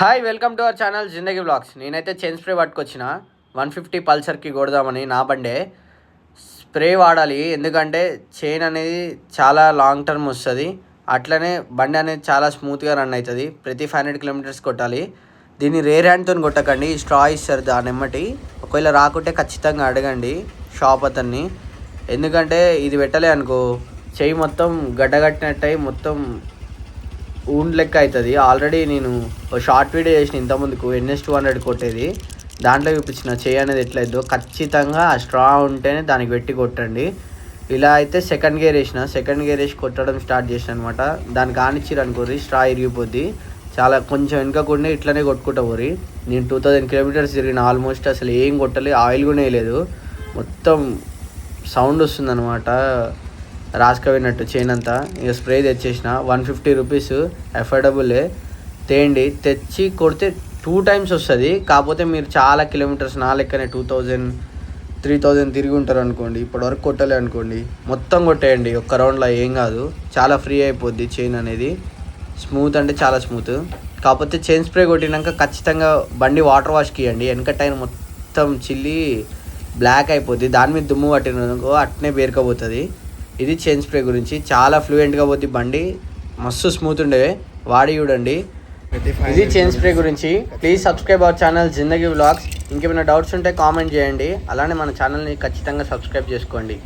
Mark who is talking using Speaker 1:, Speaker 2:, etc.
Speaker 1: Hi welcome to our channel Zindagi blogs నేనైతే chain spray పట్టుకొచ్చిన. One fifty పల్సర్కి కొడదామని నా బండే. స్ప్రే వాడాలి ఎందుకంటే చైన్ అనేది చాలా లాంగ్ టర్మ్ వస్తుంది. అట్లనే బండి అనేది చాలా స్మూత్గా రన్ అవుతుంది. ప్రతి ఫైవ్ హండ్రెడ్ కిలోమీటర్స్ కొట్టాలి. దీన్ని రేర్ హ్యాండ్తో కొట్టకండి స్ట్రా ఇస్తారు దాని ఎమ్మటి ఒకవేళ రాకుంటే ఖచ్చితంగా అడగండి షాప్ అతన్ని. ఎందుకంటే ఇది పెట్టలే అనుకో చెయ్యి మొత్తం గడ్డగట్టినట్టయి మొత్తం ఊండ్ లెక్క అవుతుంది. ఆల్రెడీ నేను ఒక షార్ట్ వీడియో చేసిన ఇంతకుముందుకు ఎన్ఎస్ టూ హండ్రెడ్ కొట్టేది. దాంట్లో చూపించిన చేయి అనేది ఎట్లయిద్దో ఖచ్చితంగా ఆ స్ట్రా ఉంటేనే దానికి పెట్టి కొట్టండి. ఇలా అయితే సెకండ్ గేర్ వేసిన సెకండ్ గేర్ వేసి కొట్టడం స్టార్ట్ చేసిన అనమాట దానికి కానిచ్చిరు అనుకోరి స్ట్రా ఇరిగిపోద్ది. చాలా కొంచెం వెనుక కూడా ఇట్లనే కొట్టుకుంటా పోరి నేను టూ థౌజండ్ కిలోమీటర్స్ తిరిగిన ఆల్మోస్ట్ అసలు ఏం కొట్టలేదు ఆయిల్ కూడా వేయలేదు. మొత్తం సౌండ్ వస్తుంది అనమాట రాసుకపోయినట్టు చైన్ అంతా ఇక స్ప్రే తెచ్చేసిన. వన్ ఫిఫ్టీ రూపీస్ అఫోర్డబులే తేండి తెచ్చి కొడితే టూ టైమ్స్ వస్తుంది. కాకపోతే మీరు చాలా కిలోమీటర్స్ నా లెక్కనే టూ థౌజండ్ త్రీ థౌజండ్ తిరిగి ఉంటారు అనుకోండి. ఇప్పటివరకు కొట్టలే అనుకోండి. మొత్తం కొట్టేయండి. ఒక్క రౌండ్లో ఏం కాదు. చాలా ఫ్రీ అయిపోద్ది చైన్ అనేది. స్మూత్ అంటే చాలా స్మూత్. కాకపోతే చైన్ స్ప్రే కొట్టినాక ఖచ్చితంగా బండి వాటర్ వాష్కి ఇవ్వండి వెనక మొత్తం చిల్లి బ్లాక్ అయిపోద్ది. దాని మీద దుమ్ము పట్టిననుకో అట్నే పేరుకపోతుంది ఇది చైన్ స్ప్రే గురించి. చాలా ఫ్లూయెంట్గా పోద్ది బండి. మస్తు స్మూత్ ఉండే. వాడి చూడండి. ఇది చైన్ స్ప్రే గురించి. Please subscribe our channel Zindagi vlogs ఇంకేమైనా డౌట్స్ ఉంటే కామెంట్ చేయండి. అలానే మన ఛానల్ని ఖచ్చితంగా సబ్స్క్రైబ్ చేసుకోండి.